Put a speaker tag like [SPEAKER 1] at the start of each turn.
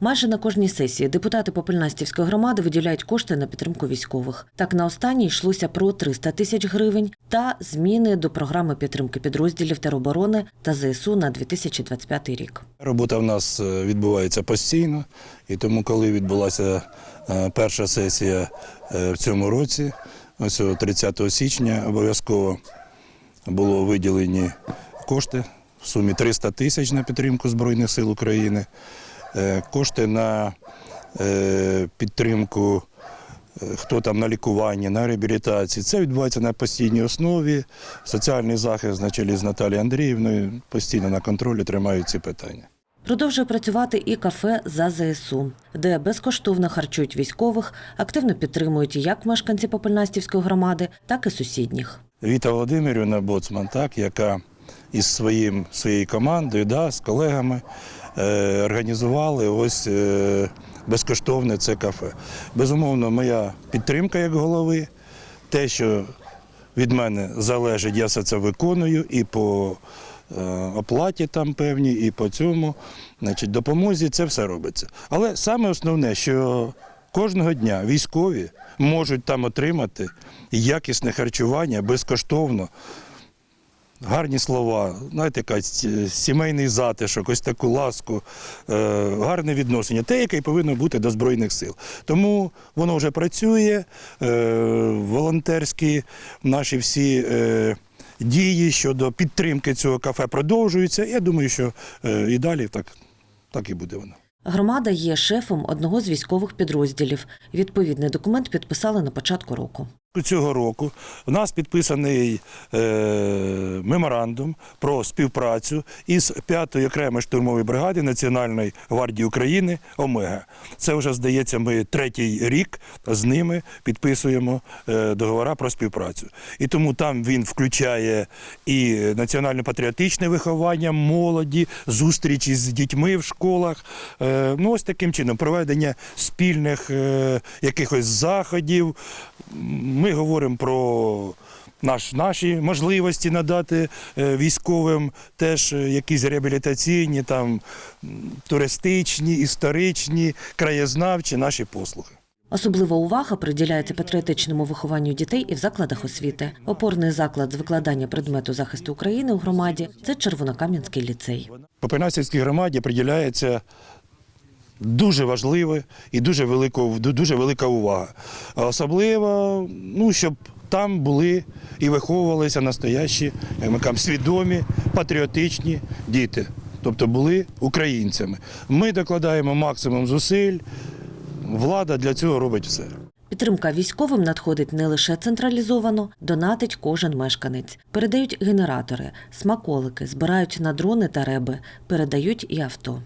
[SPEAKER 1] Майже на кожній сесії депутати Попельнастівської громади виділяють кошти на підтримку військових. Так на останній йшлося про 300 тисяч гривень та зміни до програми підтримки підрозділів тероборони та ЗСУ на 2025 рік.
[SPEAKER 2] Робота в нас е, відбувається постійно, і тому, коли відбулася е, перша сесія е, в цьому році, ось о 30 січня, обов'язково було виділені кошти в сумі 300 тисяч на підтримку Збройних сил України, кошти на е, підтримку. е, Хто там на лікуванні, на реабілітації. Це відбувається на постійній основі. Соціальний захист на чолі з Наталією Андріївною постійно на контролі тримають ці питання.
[SPEAKER 1] Продовжує працювати і кафе за ЗСУ, де безкоштовно харчують військових, активно підтримують як мешканці Попельнастівської громади, так і сусідніх.
[SPEAKER 2] Віта Володимирівна Боцман, так, яка із своїм, своєю командою, да, з колегами е, організували ось е, безкоштовне це кафе. Безумовно, моя підтримка як голови, те, що від мене залежить, я все це виконую і по е, оплаті там певні, і по цьому, значить, допомозі це все робиться. Але саме основне, що кожного дня військові можуть там отримати якісне харчування безкоштовно. Гарні слова, знаєте, якась е, сімейний затишок, ось таку ласку, е, гарне відношення, те, яке повинно бути до Збройних сил. Тому воно вже працює, е, волонтерські наші всі дії щодо підтримки цього кафе продовжуються. Я думаю, що і далі так, так і буде воно.
[SPEAKER 1] Громада є шефом одного з військових підрозділів. Відповідний документ підписали на початку року.
[SPEAKER 2] Цього року у нас підписаний е, меморандум про співпрацю із 5-ї окремої штурмової бригади Національної гвардії України Омега. Це вже здається, ми третій рік з ними підписуємо е, договори про співпрацю. І тому там він включає і національно-патріотичне виховання молоді, зустрічі з дітьми в школах. Е, ну ось таким чином проведення спільних е, якихось заходів. Ми говоримо про наш, наші можливості надати е, військовим теж е, якісь реабілітаційні, там, туристичні, історичні, краєзнавчі наші послуги.
[SPEAKER 1] Особлива увага приділяється патріотичному вихованню дітей і в закладах освіти. Опорний заклад з викладання предмету захисту України у громаді це Червонокам'янський ліцей.
[SPEAKER 2] Попельнастівській громаді приділяється дуже важливе і дуже велика, дуже велика увага. Особливо, ну, щоб там були і виховувалися настоящі, кажемо, свідомі, патріотичні діти. Тобто були українцями. Ми докладаємо максимум зусиль. Влада для цього робить все.
[SPEAKER 1] Підтримка військовим надходить не лише централізовано, донатить кожен мешканець. Передають генератори, смаколики, збирають на дрони та реби, передають і авто.